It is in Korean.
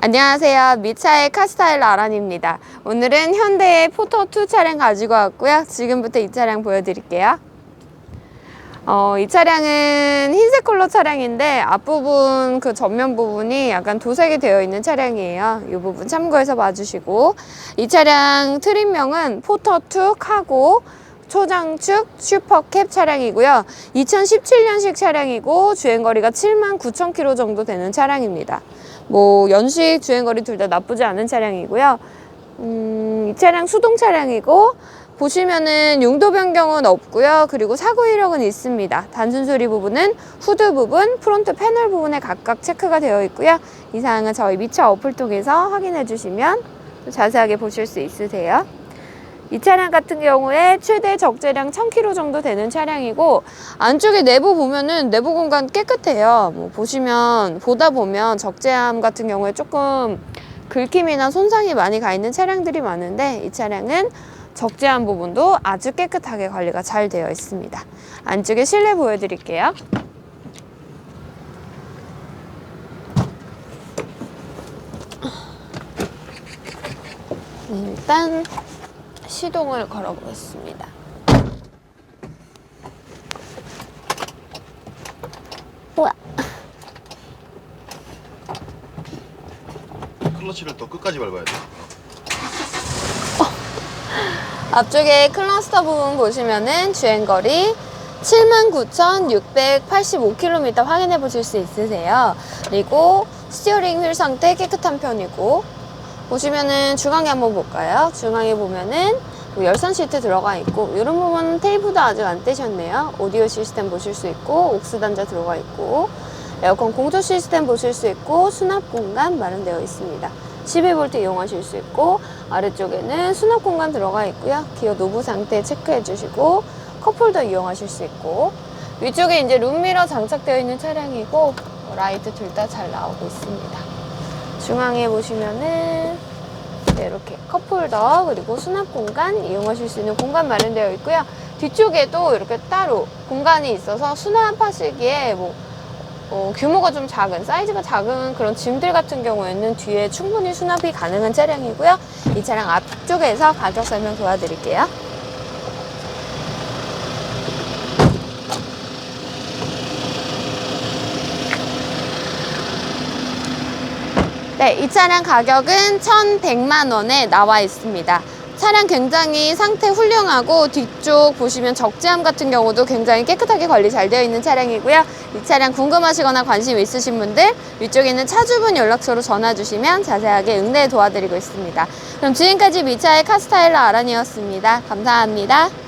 안녕하세요. 미차의 카스타일러 아란입니다. 오늘은 현대의 포터2 차량 가지고 왔고요. 지금부터 이 차량 보여드릴게요. 어, 이 차량은 흰색 컬러 차량인데 앞부분 그 전면 부분이 약간 도색이 되어 있는 차량이에요. 이 부분 참고해서 봐주시고 이 차량 트림명은 포터2 카고 초장축 슈퍼캡 차량이고요. 2017년식 차량이고 주행거리가 7만 9천 킬로 정도 되는 차량입니다. 뭐 연식 주행거리 둘 다 나쁘지 않은 차량이고요. 음, 이 차량 수동 차량이고 보시면은 용도 변경은 없고요. 그리고 사고 이력은 있습니다. 단순 수리 부분은 후드 부분, 프론트 패널 부분에 각각 체크가 되어 있고요. 이 사항은 저희 미차 어플 통해서 확인해 주시면 또 자세하게 보실 수 있으세요. 이 차량 같은 경우에 최대 적재량 1000km 정도 되는 차량이고 안쪽에 내부 보면은 내부 공간 깨끗해요. 뭐 보시면 보다 보면 적재함 같은 경우에 조금 긁힘이나 손상이 많이 가 있는 차량들이 많은데 이 차량은 적재함 부분도 아주 깨끗하게 관리가 잘 되어 있습니다. 안쪽에 실내 보여드릴게요. 일단 시동을 걸어보겠습니다. 우와. 클러치를 또 끝까지 밟아야 돼. 앞쪽에 클러스터 부분 보시면은 주행거리 79,685km 확인해 보실 수 있으세요. 그리고 스티어링 휠 상태 깨끗한 편이고 보시면은 중앙에 한번 볼까요? 중앙에 보면은 뭐 열선 시트 들어가 있고 이런 부분 테이프도 아직 안 떼셨네요. 오디오 시스템 보실 수 있고 옥스 단자 들어가 있고 에어컨 공조 시스템 보실 수 있고 수납 공간 마련되어 있습니다. 12V 이용하실 수 있고 아래쪽에는 수납 공간 들어가 있고요. 기어 노브 상태 체크해 주시고 컵홀더 이용하실 수 있고 위쪽에 이제 룸미러 장착되어 있는 차량이고 라이트 둘 다 잘 나오고 있습니다. 중앙에 보시면은 네, 이렇게 컵홀더 그리고 수납 공간 이용하실 수 있는 공간 마련되어 있고요. 뒤쪽에도 이렇게 따로 공간이 있어서 수납하시기에 뭐 어, 규모가 좀 작은 사이즈가 작은 그런 짐들 같은 경우에는 뒤에 충분히 수납이 가능한 차량이고요. 이 차량 앞쪽에서 가격 설명 도와드릴게요. 네, 이 차량 가격은 1,100만 원에 나와 있습니다. 차량 굉장히 상태 훌륭하고 뒤쪽 보시면 적재함 같은 경우도 굉장히 깨끗하게 관리 잘 되어 있는 차량이고요. 이 차량 궁금하시거나 관심 있으신 분들 위쪽에 있는 차주분 연락처로 전화 주시면 자세하게 응대 도와드리고 있습니다. 그럼 지금까지 미차의 카스타일러 아란이었습니다. 감사합니다.